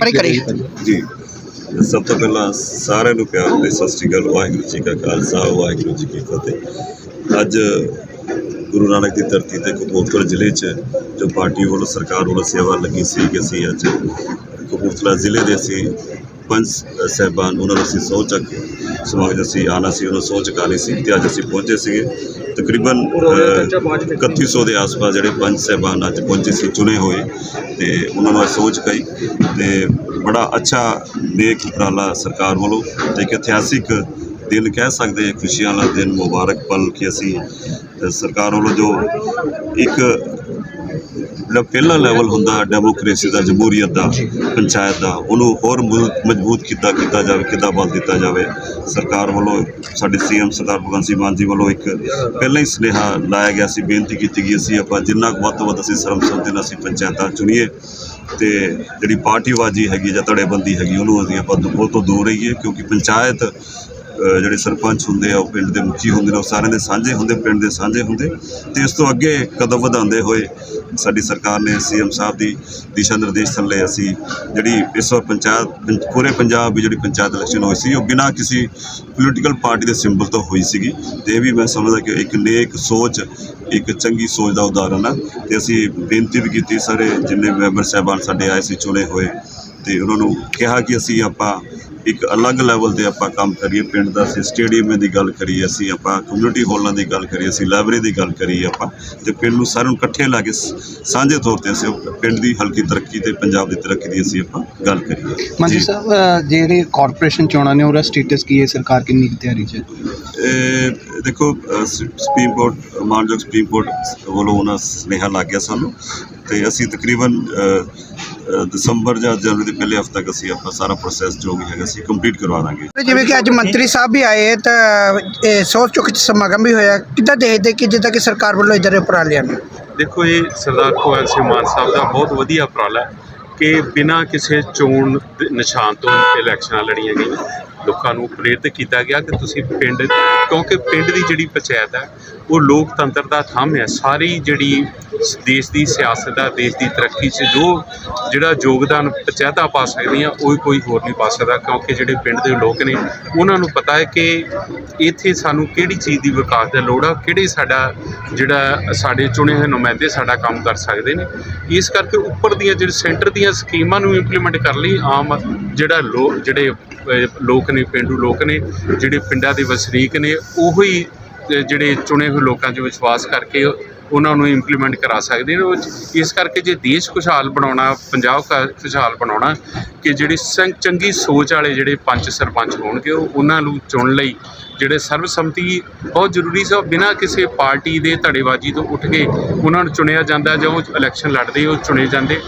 ਪਰ ਕਰੀ। ਜੀ। ਸਭ ਤੋਂ ਪਹਿਲਾਂ ਸਾਰਿਆਂ ਨੂੰ ਪਿਆਰ ਭਰੀ ਸਤਿ ਸ੍ਰੀ ਅਕਾਲ, ਵਾਹਿਗੁਰੂ ਜੀ ਕਾ ਖਾਲਸਾ, ਵਾਹਿਗੁਰੂ ਜੀ ਕੀ ਫਤਿਹ। ਅੱਜ ਗੁਰੂ ਨਾਨਕ ਦੀ ਧਰਤੀ ਤੇ ਕਪੂਰਥਲਾ ਜ਼ਿਲ੍ਹੇ 'ਚ ਜੋ ਪਾਰਟੀ ਵੱਲੋਂ ਸਰਕਾਰ ਵੱਲੋਂ ਸੇਵਾ ਲੱਗੀ ਸੀ ਕਿ ਅਸੀਂ ਅੱਜ ਕਪੂਰਥਲਾ ਜ਼ਿਲ੍ਹੇ ਦੇ ਅਸੀਂ ਪੰਜ ਸਹਿਬਾਨ ਉਹਨਾਂ ਨੂੰ ਅਸੀਂ ਸਹੁੰ ਚੱਕ ਸਮਾਜ ਅਸੀਂ ਆਉਣਾ ਸੀ ਉਹਨਾਂ ਸਹੁੰ ਚੁਕਾਉਣੀ ਸੀ ਤੇ ਅੱਜ ਅਸੀਂ ਪਹੁੰਚੇ ਸੀਗੇ। ਤਕਰੀਬਨ ਅ, 3100 ਦੇ ਆਸ-ਪਾਸ ਜਿਹੜੇ ਪੰਜ ਸਹਿਬਾਨ ਅੱਜ ਪਹੁੰਚੇ ਸੀ ਚੁਣੇ ਹੋਏ ਤੇ ਉਹਨਾਂ ਨੂੰ ਸੋਚ ਕਈ ਤੇ ਬੜਾ ਅੱਛਾ ਨੇਕ ਉਪਰਾਲਾ ਸਰਕਾਰ ਵੱਲੋਂ ਤੇ ਇੱਕ ਇਤਿਹਾਸਿਕ ਦਿਨ ਕਹਿ ਸਕਦੇ ਹਾਂ, ਖੁਸ਼ੀਆਂ ਵਾਲਾ ਦਿਨ ਮੁਬਾਰਕ ਪਲ ਕਿ ਅਸੀਂ ਅ, ਸਰਕਾਰ ਵੱਲੋਂ ਜੋ ਇੱਕ ਜਿਹੜਾ ਪਹਿਲਾ ਲੈਵਲ ਹੁੰਦਾ ਡੈਮੋਕ੍ਰੇਸੀ ਦਾ, ਜਮਹੂਰੀਅਤ ਦਾ, ਪੰਚਾਇਤ ਦਾ, ਉਹਨੂੰ ਹੋਰ ਮਜ਼ਬੂਤ- ਮਜ਼ਬੂਤ ਕੀਤਾ ਕੀਤਾ ਜਾਵੇ, ਕਿੱਦਾਂ ਬਲ ਦਿੱਤਾ ਜਾਵੇ? ਸਰਕਾਰ ਵੱਲੋਂ, ਸਾਡੇ ਸੀਐਮ ਸਰਦਾਰ ਭਗਵੰਤ ਸਿੰਘ ਮਾਨ ਜੀ ਵੱਲੋਂ ਇੱਕ ਪਹਿਲਾਂ ਹੀ ਸੁਨੇਹਾ ਲਾਇਆ ਗਿਆ ਸੀ, ਬੇਨਤੀ ਕੀਤੀ ਗਈ ਸੀ, ਆਪਾਂ ਜਿੰਨਾ ਕੁ ਵੱਧ ਤੋਂ ਵੱਧ ਅਸੀਂ ਸਰਬਸੰਮਤੀ ਨਾਲ ਅਸੀਂ ਪੰਚਾਇਤਾਂ ਚੁਣੀਏ ਤੇ ਜਿਹੜੀ ਪਾਰਟੀਬਾਜ਼ੀ ਹੈਗੀ ਜਾਂ ਧੜੇਬੰਦੀ ਹੈਗੀ, ਉਹਨੂੰ ਅਸੀਂ ਆਪਾਂ ਉਹ ਤੋਂ ਦੂਰ ਰਹੀਏ, ਕਿਉਂਕਿ ਪੰਚਾਇਤ ਜਿਹੜੇ ਸਰਪੰਚ ਹੁੰਦੇ ਆ, ਉਹ ਪਿੰਡ ਦੇ ਮੁਖੀ ਹੁੰਦੇ ਨੇ, ਉਹ ਸਾਰਿਆਂ ਦੇ ਸਾਂਝੇ ਹੁੰਦੇ, ਪਿੰਡ ਦੇ ਸਾਂਝੇ ਹੁੰਦੇ। ਤੇ ਇਸ ਤੋਂ ਅੱਗੇ ਕਦਮ ਵਧਾਉਂਦੇ ਹੋਏ ਸਾਡੀ ਸਰਕਾਰ ਨੇ ਸੀਐਮ ਸਾਹਿਬ ਦੀ ਦਿਸ਼ਾ ਨਿਰਦੇਸ਼ ਥੱਲੇ ਅਸੀਂ ਜਿਹੜੀ ਇਸ ਵਾਰ ਪੰਚਾਇਤ ਪੰਚ- ਪੂਰੇ ਪੰਜਾਬ ਵਿੱਚ ਜਿਹੜੀ ਪੰਚਾਇਤ ਇਲੈਕਸ਼ਨ ਹੋਈ ਸੀ, ਉਹ ਬਿਨਾਂ ਕਿਸੇ ਪੋਲੀਟੀਕਲ ਪਾਰਟੀ ਦੇ ਸਿੰਬਲ ਤੋਂ ਹੋਈ ਸੀਗੀ। ਤੇ ਇਹ ਵੀ ਮੈਂ ਸਮਝਦਾ ਕਿ ਇੱਕ ਨੇਕ ਸੋਚ, ਇੱਕ ਚੰਗੀ ਸੋਚ ਦਾ ਉਦਾਹਰਨ ਆ। ਤੇ ਅਸੀਂ ਬੇਨਤੀ ਵੀ ਕੀਤੀ ਸਾਰੇ ਜਿੰਨੇ ਮੈਂਬਰ ਸਾਹਿਬਾਨ ਸਾਡੇ ਆਏ ਸੀ, ਚੁਣੇ ਹੋਏ ਤੇ ਉਹਨਾਂ ਨੂੰ ਕਿਹਾ ਕਿ ਅਸੀਂ ਆਪਾਂ ਇੱਕ ਅਲੱਗ ਲੈਵਲ ਤੇ ਆਪਾਂ ਕੰਮ ਕਰੀਏ ਪਿੰਡ ਦਾ ਅਸੀਂ ਸਟੇਡੀਅਮ ਦੀ ਗੱਲ ਕਰੀਏ ਅਸੀਂ ਆਪਾਂ ਕਮਿਊਨਿਟੀ ਹਾਲਾਂ ਦੀ ਗੱਲ ਕਰੀਏ ਅਸੀਂ ਲਾਇਬ੍ਰੇਰੀ ਦੀ ਗੱਲ ਕਰੀਏ ਆਪਾਂ ਤੇ ਪਿੰਡ ਨੂੰ ਸਾਰਿਆਂ ਨੂੰ ਇਕੱਠੇ ਲਾ ਕੇ ਸਾਂਝੇ ਤੌਰ ਤੇ ਅਸੀਂ ਪਿੰਡ ਦੀ ਹਲਕੀ ਤਰੱਕੀ ਤੇ ਪੰਜਾਬ ਦੀ ਤਰੱਕੀ ਦੀ ਅਸੀਂ ਆਪਾਂ ਗੱਲ ਕਰੀਏ। ਮੰਤਰੀ। ਸਾਹਿਬ ਜਿਹੜੇ ਕਾਰਪੋਰੇਸ਼ਨ ਚੋਣਾਂ ਨੇ ਉਹਦਾ ਸਟੇਟਸ ਕੀ ਹੈ? ਸਰਕਾਰ ਕਿੰਨੀ ਕੁ ਤਿਆਰੀ 'ਚ ਦੇਖੋ ਸੁਪਰੀਮ ਕੋਰਟ ਮਾਨਯੋਗ ਸੁਪਰੀਮ ਕੋਰਟ ਵੱਲੋਂ ਉਹਨਾਂ ਸੁਨੇਹਾ ਲੱਗ ਗਿਆ ਸਾਨੂੰ ਤੇ ਅਸੀਂ ਤਕਰੀਬਨ ਦਸੰਬਰ ਜਾਂ ਜਨਵਰੀ ਦੇ ਪਹਿਲੇ ਹਫ਼ਤੇ ਤੱਕ ਅਸੀਂ ਆਪਣਾ ਸਾਰਾ ਪ੍ਰੋਸੈਸ ਜੋ ਵੀ ਹੈਗਾ ਅਸੀਂ ਕੰਪਲੀਟ ਕਰਵਾ ਦਾਂਗੇ। ਜਿਵੇਂ ਕਿ ਅੱਜ ਮੰਤਰੀ ਸਾਹਿਬ ਵੀ ਆਏ ਤਾਂ ਇਹ ਸੋਚ ਚੁੱਕ ਸਮਾਗਮ ਵੀ ਹੋਇਆ। ਕਿੱਦਾਂ ਦੇਖਦੇ ਕਿ ਜਿੱਦਾਂ ਕਿ ਸਰਕਾਰ ਵੱਲੋਂ ਇਧਰ ਉਪਰਾਲਿਆਂ ਨੂੰ ਦੇਖੋ ਇਹ ਸਰਦਾਰ ਭਗਵੰਤ ਸਿੰਘ ਮਾਨ ਸਾਹਿਬ ਦਾ ਬਹੁਤ ਵਧੀਆ ਉਪਰਾਲਾ ਹੈ ਕਿ ਬਿਨਾਂ ਕਿਸੇ ਚੋਣ ਦੇ ਨਿਸ਼ਾਨ ਤੋਂ ਇਲੈਕਸ਼ਨਾਂ ਲੜੀਆਂ ਗਈਆਂ। ਲੋਕਾਂ ਨੂੰ ਪ੍ਰੇਰਿਤ ਕੀਤਾ ਗਿਆ ਕਿ ਤੁਸੀਂ ਪਿੰਡ, ਕਿਉਂਕਿ ਪਿੰਡ ਦੀ ਜਿਹੜੀ ਪੰਚਾਇਤ ਹੈ, ਉਹ ਲੋਕਤੰਤਰ ਦਾ ਥੰਮ ਹੈ। ਸਾਰੀ ਜਿਹੜੀ ਦੇਸ਼ ਦੀ ਸਿਆਸਤ ਦਾ ਦੇਸ਼ ਦੀ ਤਰੱਕੀ 'ਚ ਜੋ ਜਿਹੜਾ ਯੋਗਦਾਨ ਪੰਚਾਇਤਾਂ ਪਾ ਸਕਦੀਆਂ, ਉਹ ਕੋਈ ਹੋਰ ਨਹੀਂ ਪਾ ਸਕਦਾ, ਕਿਉਂਕਿ ਜਿਹੜੇ ਪਿੰਡ ਦੇ ਲੋਕ ਨੇ, ਉਹਨਾਂ ਨੂੰ ਪਤਾ ਹੈ ਕਿ ਇੱਥੇ ਸਾਨੂੰ ਕਿਹੜੀ ਚੀਜ਼ ਦੀ ਵਿਕਾਸ ਦੀ ਲੋੜ ਆ? ਕਿਹੜੇ ਸਾਡਾ ਜਿਹੜਾ ਸਾਡੇ ਚੁਣੇ ਹੋਏ ਨੁਮਾਇੰਦੇ ਸਾਡਾ ਕੰਮ ਕਰ ਸਕਦੇ ਨੇ? ਇਸ ਕਰਕੇ ਉੱਪਰ ਦੀਆਂ ਜਿਹੜੇ ਸੈਂਟਰ ਦੀਆਂ ਸਕੀਮਾਂ ਨੂੰ ਇੰਪਲੀਮੈਂਟ ਕਰਨ ਲਈ ਆਮ ਜਿਹੜਾ ਲੋਕ ਜਿਹੜੇ ਲੋਕ ਨੇ, ਪਿੰਡੂ ਲੋਕ ਨੇ, ਜਿਹੜੇ ਪਿੰਡਾਂ ਦੇ ਵਸਨੀਕ ਨੇ, ਉਹੀ ਜਿਹੜੇ ਚੁਣੇ ਹੋਏ ਲੋਕਾਂ 'ਚ ਵਿਸ਼ਵਾਸ ਕਰਕੇ ਉਹਨਾਂ ਨੂੰ ਇੰਪਲੀਮੈਂਟ ਕਰਾ ਸਕਦੇ ਨੇ, ਉਹ ਇਸ ਕਰਕੇ ਜੇ ਦੇਸ਼ ਖੁਸ਼ਹਾਲ ਬਣਾਉਣਾ, ਪੰਜਾਬ ਖ- ਖੁਸ਼ਹਾਲ ਬਣਾਉਣਾ ਕਿ ਜਿਹੜੀ ਸੰ- ਚੰਗੀ ਸੋਚ ਵਾਲੇ ਜਿਹੜੇ ਪੰਚ ਸਰਪੰਚ ਹੋਣਗੇ, ਉਹ ਉਹਨਾਂ ਨੂੰ ਚੁਣ ਲਈ ਜਿਹੜੇ ਸਰਬਸੰਮਤੀ ਬਹੁਤ ਜ਼ਰੂਰੀ ਸੀ ਬਿਨਾਂ ਕਿਸੇ ਪਾਰਟੀ ਦੇ ਧੜੇਬਾਜ਼ੀ ਤੋਂ ਉੱਠ ਕੇ ਉਹਨਾਂ ਨੂੰ ਚੁਣਿਆ ਜਾਂਦਾ ਜਾਂ ਉਹ ਇਲੈਕਸ਼ਨ ਲੜਦੇ ਉਹ ਚੁਣੇ ਜਾਂਦੇ,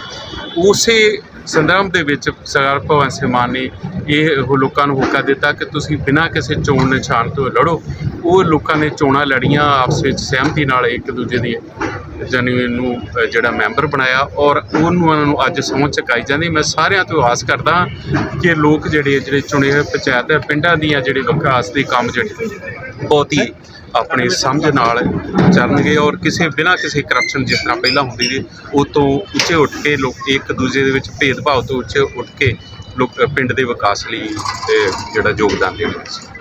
ਉਸੇ ਸੰਦਰਭ ਦੇ ਵਿੱਚ ਸਰਦਾਰ ਭਗਵੰਤ ਸਿੰਘ ਮਾਨ ਨੇ ਇਹ ਉਹ ਲੋਕਾਂ ਨੂੰ ਹੋਕਾ ਦਿੱਤਾ ਕਿ ਤੁਸੀਂ ਬਿਨਾਂ ਕਿਸੇ ਚੋਣ ਨਿਸ਼ਾਨ ਤੋਂ ਲੜੋ। ਉਹ ਲੋਕਾਂ ਨੇ ਚੋਣਾਂ ਲੜੀਆਂ, ਆਪਸ ਵਿੱਚ ਸਹਿਮਤੀ ਨਾਲ ਇੱਕ ਦੂਜੇ ਦੀ ਜਾਨੀ ਨੂੰ ਜਿਹੜਾ ਮੈਂਬਰ ਬਣਾਇਆ ਔਰ ਉਹਨੂੰ ਉਹਨਾਂ ਨੂੰ ਅੱਜ ਸਹੁੰ ਚੁਕਾਈ ਜਾਂਦੀ। ਮੈਂ ਸਾਰਿਆਂ ਤੋਂ ਆਸ ਕਰਦਾ ਕਿ ਲੋਕ ਜਿਹੜੇ ਜਿਹੜੇ ਚੁਣੇ ਹੋਏ ਪੰਚਾਇਤ ਦੇ ਪਿੰਡਾਂ ਦੀਆਂ ਜਿਹੜੇ ਵਿਕਾਸ ਦੇ ਕੰਮ ਜਿਹੜੇ ਬਹੁਤ ਹੀ ਆਪਣੇ ਸਮਝ ਨਾਲ ਚੱਲਣਗੇ ਔਰ ਕਿਸੇ ਬਿਨਾਂ ਕਿਸੇ ਕਰਪਸ਼ਨ ਜਿਸ ਤਰ੍ਹਾਂ ਪਹਿਲਾਂ ਹੁੰਦੀ ਸੀ, ਉਹ ਤੋਂ ਉੱਚੇ ਉੱਠ ਕੇ ਲੋਕ ਇੱਕ ਦੂਜੇ ਦੇ ਵਿੱਚ ਭੇਦਭਾਵ ਤੋਂ ਉੱਚੇ ਉੱਠ ਕੇ ਲੋਕ ਪਿੰਡ ਦੇ ਵਿਕਾਸ ਲਈ ਜਿਹੜਾ ਯੋਗਦਾਨ ਦੇਣਗੇ